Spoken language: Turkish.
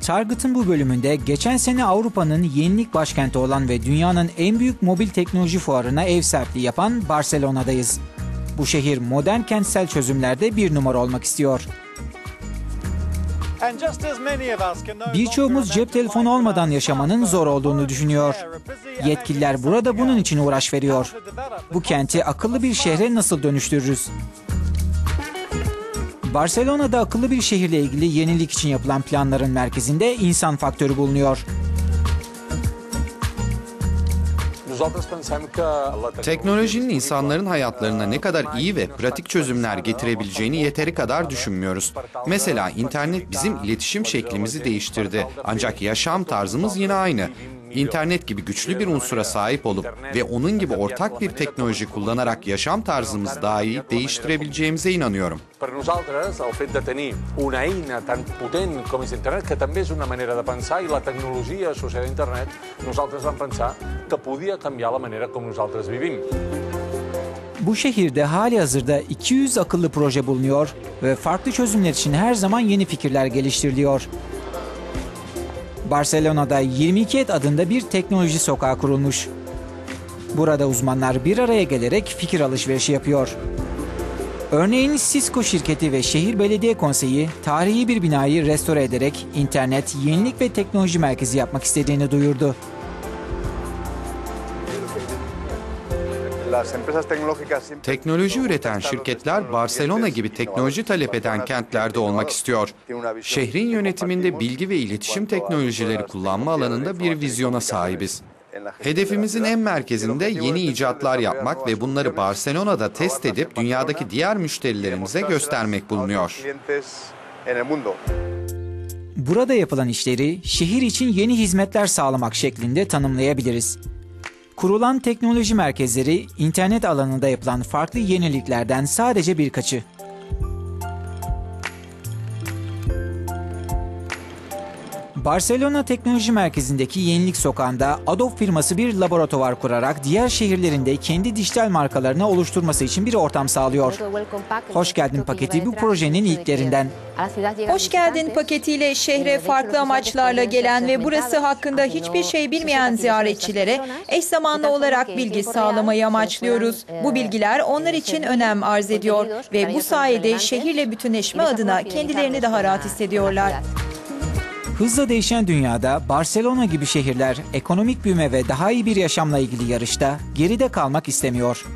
Target'ın bu bölümünde geçen sene Avrupa'nın yenilik başkenti olan ve dünyanın en büyük mobil teknoloji fuarına ev sahipliği yapan Barcelona'dayız. Bu şehir modern kentsel çözümlerde bir numara olmak istiyor. Birçoğumuz cep telefonu olmadan yaşamanın zor olduğunu düşünüyor. Yetkililer burada bunun için uğraş veriyor. Bu kenti akıllı bir şehre nasıl dönüştürürüz? Barcelona'da akıllı bir şehirle ilgili yenilik için yapılan planların merkezinde insan faktörü bulunuyor. Teknolojinin insanların hayatlarına ne kadar iyi ve pratik çözümler getirebileceğini yeteri kadar düşünmüyoruz. Mesela internet bizim iletişim şeklimizi değiştirdi. Ancak yaşam tarzımız yine aynı. İnternet gibi güçlü bir unsura sahip olup ve onun gibi ortak bir teknoloji kullanarak yaşam tarzımızı dahi değiştirebileceğimize inanıyorum. Per nosaltres, el fet de tenir una eina tan potent com és internet, que també és una manera de pensar, i la tecnologia associada a internet, nosaltres vam pensar que podia canviar la manera com nosaltres vivim. Bu şehirde hali hazırda 200 akıllı proje bulunuyor ve farklı çözümler için her zaman yeni fikirler geliştiriliyor. Barcelona'da 22 et adında bir teknoloji sokağı kurulmuş. Burada uzmanlar bir araya gelerek fikir alışverişi yapıyor. Örneğin Cisco şirketi ve şehir belediye konseyi tarihi bir binayı restore ederek internet, yenilik ve teknoloji merkezi yapmak istediğini duyurdu. Teknoloji üreten şirketler Barcelona gibi teknoloji talep eden kentlerde olmak istiyor. Şehrin yönetiminde bilgi ve iletişim teknolojileri kullanma alanında bir vizyona sahibiz. Hedefimizin en merkezinde yeni icatlar yapmak ve bunları Barcelona'da test edip dünyadaki diğer müşterilerimize göstermek bulunuyor. Burada yapılan işleri şehir için yeni hizmetler sağlamak şeklinde tanımlayabiliriz. Kurulan teknoloji merkezleri internet alanında yapılan farklı yeniliklerden sadece birkaçı. Barcelona Teknoloji Merkezi'ndeki Yenilik Sokağı'nda Adobe firması bir laboratuvar kurarak diğer şehirlerinde kendi dijital markalarını oluşturması için bir ortam sağlıyor. Hoş geldin paketi bu projenin ilklerinden. Hoş geldin paketiyle şehre farklı amaçlarla gelen ve burası hakkında hiçbir şey bilmeyen ziyaretçilere eş zamanlı olarak bilgi sağlamayı amaçlıyoruz. Bu bilgiler onlar için önem arz ediyor ve bu sayede şehirle bütünleşme adına kendilerini daha rahat hissediyorlar. Hızla değişen dünyada Barcelona gibi şehirler ekonomik büyüme ve daha iyi bir yaşamla ilgili yarışta geride kalmak istemiyor.